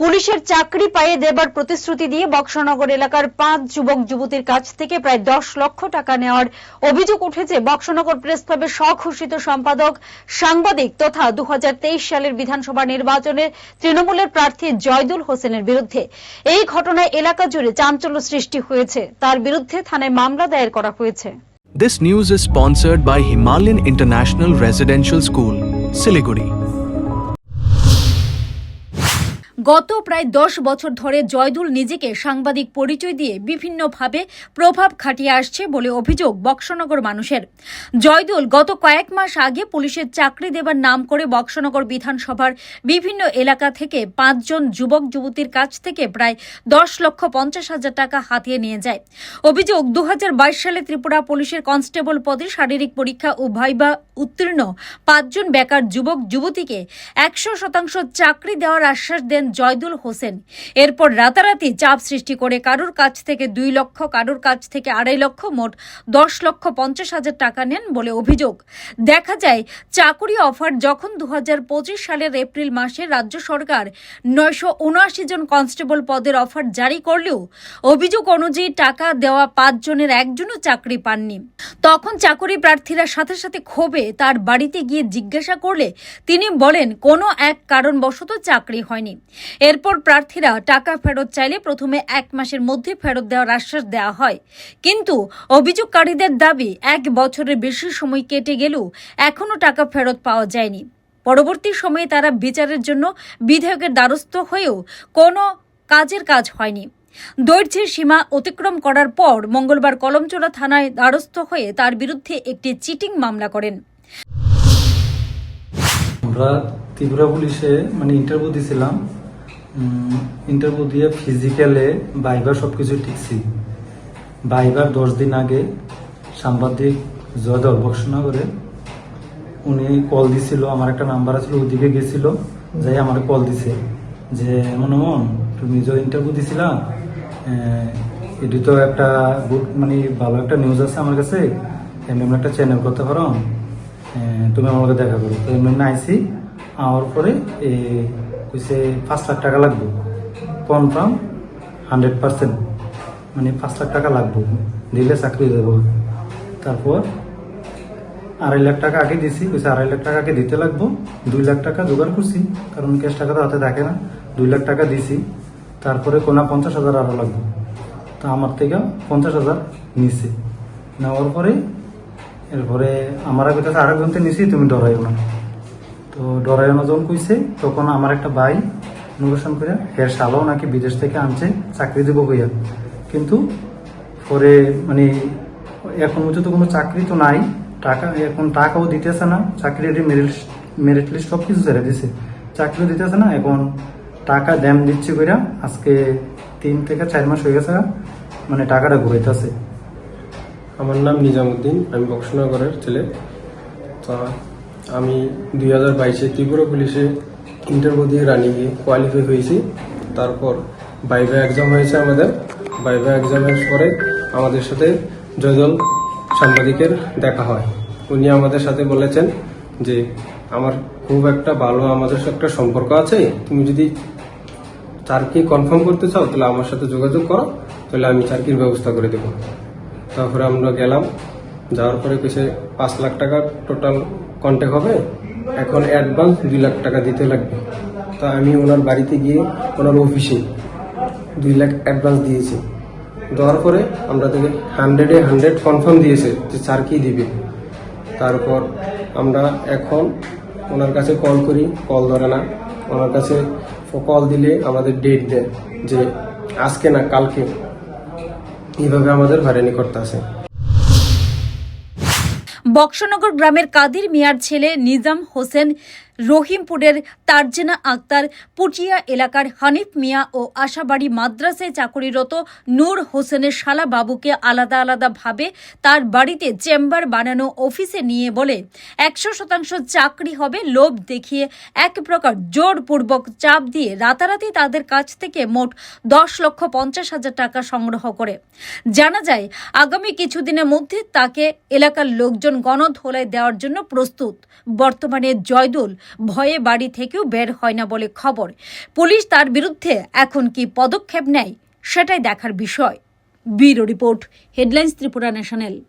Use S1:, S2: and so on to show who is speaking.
S1: পুলিশের চাকরি পাইয়ে দেবার প্রতিশ্রুতি দিয়ে বক্সনগর এলাকার পাঁচ যুবক যুবতীর কাছ থেকে প্রায় দশ লক্ষ টাকা নেওয়ার অভিযোগ উঠেছে। বক্সনগর প্রেস ক্লাবের স্বঘোষিত সম্পাদক সাংবাদিক তথা দু হাজার তেইশ সালের বিধানসভা নির্বাচনে তৃণমূলের প্রার্থী জয়দুল হোসেনের বিরুদ্ধে। এই ঘটনায় এলাকা জুড়ে চাঞ্চল্য সৃষ্টি হয়েছে। তার বিরুদ্ধে থানায় মামলা দায়ের করা হয়েছে।
S2: This news is sponsored by Himalayan International Residential School, Siliguri.
S3: গত প্রায় দশ বছর ধরে জয়দুল নিজেকে সাংবাদিক পরিচয় দিয়ে বিভিন্নভাবে প্রভাব খাটিয়ে আসছে বলে অভিযোগ বক্সনগর মানুষের। জয়দুল গত কয়েক মাস আগে পুলিশের চাকরি দেবার নাম করে বক্সনগর বিধানসভার বিভিন্ন এলাকা থেকে পাঁচজন যুবক, যুবতীর কাছ থেকে প্রায় দশ লক্ষ পঞ্চাশ হাজার টাকা হাতিয়ে নিয়ে যায়। অভিযোগ দু হাজার বাইশ সালে ত্রিপুরা পুলিশের কনস্টেবল পদে শারীরিক পরীক্ষা ও ভাইবা উত্তীর্ণ পাঁচজন বেকার যুবক, যুবতীকে একশো শতাংশ চাকরি দেওয়ার আশ্বাস দেন জয়দুল হোসেন। এরপর রাতারাতি চাপ সৃষ্টি করে কারুর কাছ থেকে দুই লক্ষ, কারোর কাছ থেকে আড়াই লক্ষ, মোট দশ লক্ষ পঞ্চাশ হাজার টাকা নেন বলে অভিযোগ। দেখা যায়, চাকুরি অফার যখন দু হাজার পঁচিশ সালের এপ্রিল মাসে রাজ্য সরকার নয়শো উনআশি জন কনস্টেবল পদের অফার জারি করলেও, অভিযোগ অনুযায়ী টাকা দেওয়া পাঁচজনের একজনও চাকরি পাননি। তখন চাকরি প্রার্থীরা সাথে সাথে ক্ষোভে তার বাড়িতে গিয়ে জিজ্ঞাসা করলে তিনি বলেন, কোনো এক কারণবশত চাকরি হয়নি। এরপর প্রার্থীরা টাকা ফেরত চাইলে প্রথমে এক মাসের মধ্যে ফেরত দেওয়ার আশ্বাস দেওয়া হয়। কিন্তু অভিযোগকারীদের দাবি, এক বছরের বেশি সময় কেটে গেলেও এখনও টাকা ফেরত পাওয়া যায়নি। পরবর্তী সময়ে তারা বিচারের জন্য বিধায়কের দ্বারস্থ হয়েও কোনো কাজের কাজ হয়নি। দৈর্ঘ্যের সীমা অতিক্রম করার পর মঙ্গলবার কলমচোড়া থানায় দ্বারস্থ হয়ে তার বিরুদ্ধে একটি চিটিং মামলা করেন।
S4: আমরা ত্রিপুরা পুলিশে মানে ইন্টারভিউ দিছিলাম। ইন্টারভিউ দিয়ে ফিজিক্যালে বাইবার সব কিছু ঠিকছি। বাইবার দশ দিন আগে সাংবাদিক জয়দল বক্সনগরে উনি কল দিছিল আমার একটা নাম্বার আছিল ওদিকে গেছিল যাই আমার কল দিছে যে এমন এমন তুমি যে ইন্টারভিউ দিছিলা এটি তো একটা গুড মানে ভালো একটা নিউজ আছে আমার কাছে এমনি এমনি একটা চ্যানেল করতে পারো? তুমি আমাকে দেখা করো। তো এমনি আইসি আওয়ার পরে এ, কইছে, পাঁচ লাখ টাকা লাগবে। কনফার্ম হান্ড্রেড পার্সেন্ট মানে পাঁচ লাখ টাকা লাগবে। দিলে চাকরি দেবো। তারপর আড়াই লাখ টাকা আগে দিছি, কইছে, আড়াই লাখ টাকা আগে দিতে লাগবো। দুই লাখ টাকা জোগাড় করছি, কারণ ক্যাশ টাকা তো হাতে থাকে না। দুই লাখ টাকা দিছি, তারপরে কোনা পঞ্চাশ হাজার আরও লাগবে। তো আমার থেকে পঞ্চাশ হাজার নিছি। নেওয়ার পরে, এরপরে আমার কাছে আরেকজনকে নিছি, তুমি ডরাইও না। তো ডরাইও না যখন কইছে, তখন আমার একটা ভাই ইনোভেশন করে হের শালও নাকি বিদেশ থেকে আনছে, চাকরি দেবো কইয়া। কিন্তু পরে মানে এখন পর্যন্ত কোনো চাকরি তো নাই, টাকা, এখন টাকাও দিতেছে না, চাকরির মেরিট মেরিট লিস্ট সব কিছু ছেড়ে দিছে। চাকরিও দিতেছে না, এখন টাকা দ্যাম দিচ্ছে কইরা আজকে তিন থেকে চার মাস হয়ে গেছে মানে টাকাটা ঘুরাইতেছে।
S5: আমার নাম নিজামুদ্দিন, আমি বক্সনগরের ছেলে। তো আমি দুই হাজার বাইশে ত্রিপুরা পুলিশে ইন্টারভিউ দিয়ে রানিংয়ে কোয়ালিফাই হয়েছি। তারপর বাইভা এক্সাম হয়েছে আমাদের। বাইভা এক্সামের পরে আমাদের সাথে জয়দল সাংবাদিকের দেখা হয়। উনি আমাদের সাথে বলেছেন যে, আমার খুব একটা ভালো আমাদের সাথে একটা সম্পর্ক আছে। তুমি যদি চাকরি কনফার্ম করতে চাও, তাহলে আমার সাথে যোগাযোগ করো। তাহলে আমি চাকরির ব্যবস্থা করে দেবো। তারপরে আমরা গেলাম। যাওয়ার পরে কিছু পাঁচ লাখ টাকা টোটাল কন্ট্যাক্ট হবে, এখন অ্যাডভান্স দুই লাখ টাকা দিতে লাগবে। তা আমি ওনার বাড়িতে গিয়ে ওনার অফিসে দুই লাখ অ্যাডভান্স দিয়েছি। দেওয়ার পরে আমরা থেকে হান্ড্রেডে হান্ড্রেড কনফার্ম দিয়েছে যে স্যার কি দিবে। তারপর আমরা এখন ওনার কাছে কল করি কল ধরে না, ওনার কাছে কল দিলে আমাদের ডেট দেয় যে আজকে না কালকে। এইভাবে আমাদের হয়রানি করতে আছে।
S3: বক্সনগর গ্রামের কাদির মিয়ার ছেলে নিজাম হোসেন রহিমপুরের তারজেনা আক্তার পুটিয়া এলাকার হানিফ মিয়া ও আশাবাড়ি মাদ্রাসে চাকরিরত নূর হোসেনের শালা বাবুকে আলাদা আলাদাভাবে তার বাড়িতে চেম্বার বানানো অফিসে নিয়ে বলে, একশো শতাংশ চাকরি হবে, লোভ দেখিয়ে এক প্রকার জোরপূর্বক চাপ দিয়ে রাতারাতি তাদের কাছ থেকে মোট দশ লক্ষ পঞ্চাশ হাজার টাকা সংগ্রহ করে। জানা যায়, আগামী কিছুদিনের মধ্যে তাকে এলাকার লোকজন গণধোলায় দেওয়ার জন্য প্রস্তুত। বর্তমানে জয়দুল ভয়ে বাড়ি থেকেও বের হয় না বলে খবর। পুলিশ তার বিরুদ্ধে এখন কি পদক্ষেপ নেয়, সেটাই দেখার বিষয়। Bureau report, headlines Tripura national.